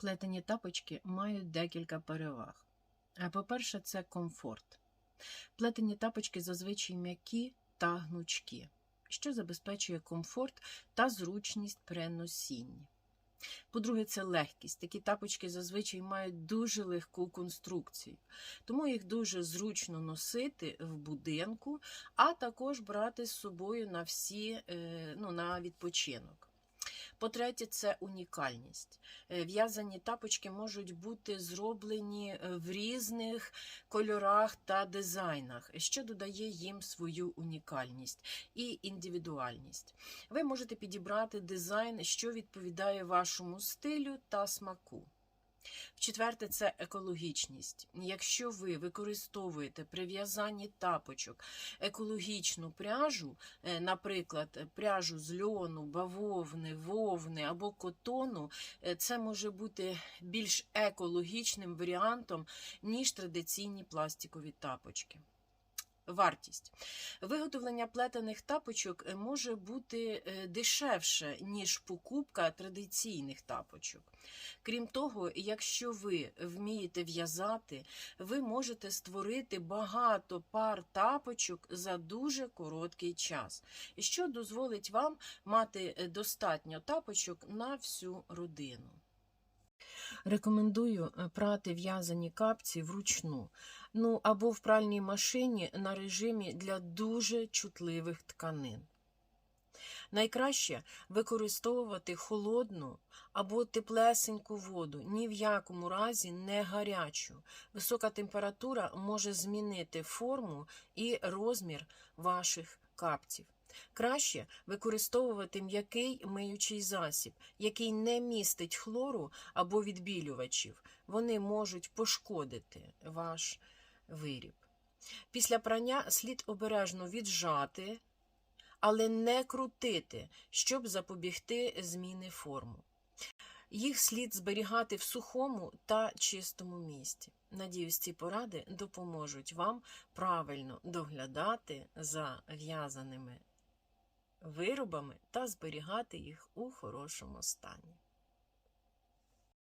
Плетені тапочки мають декілька переваг. А По-перше, це комфорт. Плетені тапочки зазвичай м'які та гнучкі, що забезпечує комфорт та зручність при носінні. По-друге, це легкість. Такі тапочки зазвичай мають дуже легку конструкцію, тому їх дуже зручно носити в будинку, а також брати з собою на всі е, ну, на відпочинок. По-третє, це унікальність. Е, В'язані тапочки можуть бути зроблені е, в різних кольорах та дизайнах, що додає їм свою унікальність і індивідуальність. Ви можете підібрати дизайн, що відповідає вашому стилю та смаку. В-четверте, це екологічність. Якщо ви використовуєте при в'язанні тапочок екологічну пряжу, е, наприклад, пряжу з льону, бавовни, вовни або котону, е, це може бути більш екологічним варіантом, ніж традиційні пластикові тапочки. Вартість виготовлення плетених тапочок е, може бути е, дешевше, ніж покупка традиційних тапочок. Крім того, якщо ви вмієте в'язати, ви можете створити багато пар тапочок за дуже короткий час, що дозволить вам мати е, достатньо тапочок на всю родину. Рекомендую е, прати в'язані капці вручну, ну або в пральній машині на режимі для дуже чутливих тканин. Найкраще використовувати холодну або теплесеньку воду, ні в якому разі не гарячу. Висока температура може змінити форму і розмір ваших капців. Краще використовувати м'який миючий засіб, який не містить хлору або відбілювачів. Вони можуть пошкодити ваш виріб. Після прання слід обережно віджати, але не крутити, щоб запобігти зміни форму. Їх слід зберігати в сухому та чистому місці. Надіюсь, ці поради допоможуть вам правильно доглядати за в'язаними виробами та зберігати їх у хорошому стані.